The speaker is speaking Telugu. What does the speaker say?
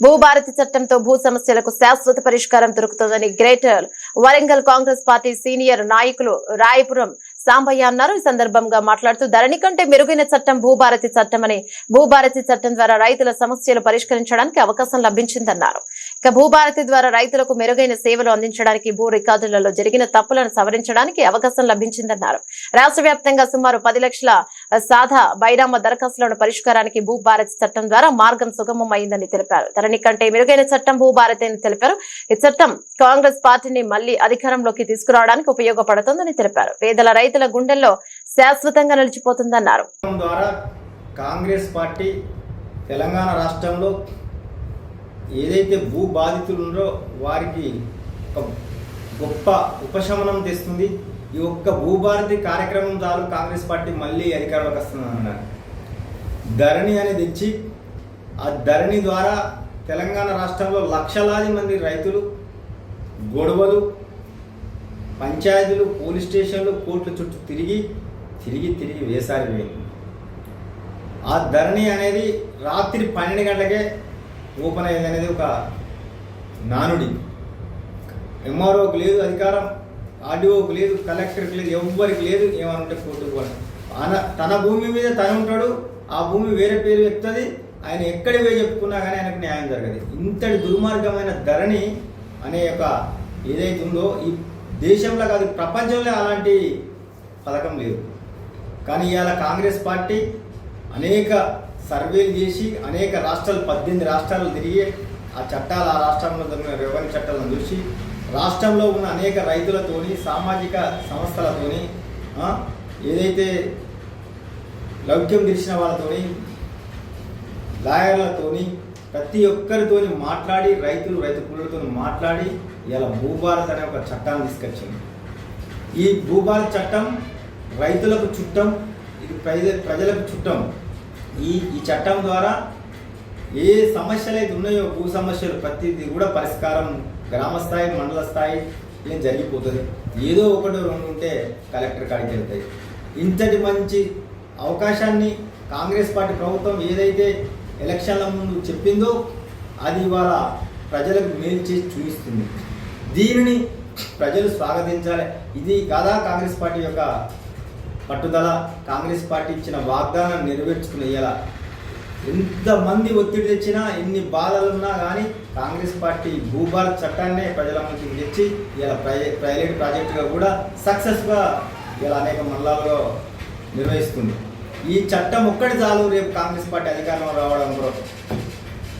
భూభారతి చట్టంతో భూ సమస్యలకు శాశ్వత పరిష్కారం దొరుకుతుందని Greater Warangal Congress party senior నాయకులు రాయపురం సాంబయ్య అన్నారు. ఈ సందర్భంగా మాట్లాడుతూ ధరణి కంటే మెరుగైన చట్టం భూభారతి చట్టం అని భూభారతి చట్టం ద్వారా రైతుల సమస్యలు పరిష్కరించడానికి అవకాశం లభించిందన్నారు. ఇక భూభారతి ద్వారా రైతులకు మెరుగైన సేవలు అందించడానికి భూ రికార్డులలో జరిగిన తప్పులను సవరించడానికి అవకాశం లభించిందన్నారు. రాష్ట్ర వ్యాప్తంగా సుమారు పది లక్షల సాధా బైరామ దరఖాస్తులను పరిష్కారానికి భూభారతి చట్టం ద్వారా మార్గం సుగమం అయిందని తెలిపారు. ధరణి కంటే మెరుగైన చట్టం భూభారతి అని తెలిపారు. ఈ చట్టం కాంగ్రెస్ పార్టీని మళ్ళీ అధికారంలోకి తీసుకురావడానికి ఉపయోగపడుతుందని తెలిపారు. పేదల రైతుల గుండెల్లో శాశ్వతంగా నిలిచిపోతుందన్నారు. కాంగ్రెస్ పార్టీ తెలంగాణ రాష్ట్రంలో ఏదైతే భూ బాధితులు ఉన్నారో వారికి ఒక గొప్ప ఉపశమనం తెస్తుంది. ఈ ఒక్క భూభారతి కార్యక్రమం చాలు కాంగ్రెస్ పార్టీ మళ్ళీ అధికారంలోకి వస్తుంది అన్నారు. ధరణి అనేది ఇచ్చి ఆ ధరణి ద్వారా తెలంగాణ రాష్ట్రంలో లక్షలాది మంది రైతులు గొడవలు పంచాయతీలు పోలీస్ స్టేషన్లు కోర్టుల చుట్టూ తిరిగి తిరిగి తిరిగి వేసారి పోయింది ఆ ధరణి అనేది రాత్రి పన్నెండు గంటలకే ఓపెన్ అయ్యేది అనేది ఒక నానుడి. ఎంఆర్ఓకి లేదు అధికారం. ఆర్డీఓకి లేదు కలెక్టర్కి లేదు ఎవ్వరికి లేదు ఏమనుంటే కోర్టుకు పోవాలి తన భూమి మీద తను ఉంటాడు ఆ భూమి వేరే పేరు చెప్తుంది ఆయన ఎక్కడి పోయి చెప్పుకున్నా కానీ ఆయనకు న్యాయం జరగదు. ఇంతటి దుర్మార్గమైన ధరణి అనే ఒక ఏదైతే ఉందో ఈ దేశంలో కాదు ప్రపంచంలో అలాంటి పథకం లేదు. కానీ ఇవాళ కాంగ్రెస్ పార్టీ అనేక సర్వేలు చేసి అనేక రాష్ట్రాలు పద్దెనిమిది రాష్ట్రాలు తిరిగి ఆ చట్టాలు ఆ రాష్ట్రంలో జరిగిన రెవెన్యూ చట్టాలను చూసి రాష్ట్రంలో ఉన్న అనేక రైతులతోని సామాజిక సంస్థలతోని ఏదైతే లౌక్యం తెలిసిన వాళ్ళతోని లాయర్లతోని ప్రతి ఒక్కరితోని మాట్లాడి రైతులు రైతు కులతో మాట్లాడి ఇలా భూభారత్ అనే ఒక చట్టాన్ని తీసుకొచ్చింది. ఈ భూభారత్ చట్టం రైతులకు చుట్టం ఇది ప్రజ ప్రజలకు చుట్టం. ఈ ఈ చట్టం ద్వారా ఏ సమస్యలు అయితే ఉన్నాయో భూ సమస్యలు ప్రతిదీ కూడా పరిష్కారం గ్రామ స్థాయి మండల స్థాయి ఏం జరిగిపోతుంది? ఏదో ఒకటి రెండు ఉంటే కలెక్టర్ కాడికి వెళ్తాయి. ఇంతటి మంచి అవకాశాన్ని కాంగ్రెస్ పార్టీ ప్రభుత్వం ఏదైతే ఎలక్షన్ల ముందు చెప్పిందో అది ఇవాళ ప్రజలకు మేలు చేసి చూపిస్తుంది. దీనిని ప్రజలు స్వాగతించాలి. ఇది కాదా కాంగ్రెస్ పార్టీ యొక్క పట్టుదల? కాంగ్రెస్ పార్టీ ఇచ్చిన వాగ్దానం నెరవేర్చుకునేలా ఎంతమంది ఒత్తిడి తెచ్చినా ఎన్ని బాధలున్నా కానీ కాంగ్రెస్ పార్టీ భూభారత్ చట్టాన్నే ప్రజల ముందుకు తెచ్చి ఇలా ప్రైవేట్ ప్రాజెక్టుగా కూడా సక్సెస్గా ఇలా అనేక మండలాల్లో నిర్వహిస్తుంది. ఈ చట్టం ఒక్కటి చాలు రేపు కాంగ్రెస్ పార్టీ అధికారంలో రావడం కూడా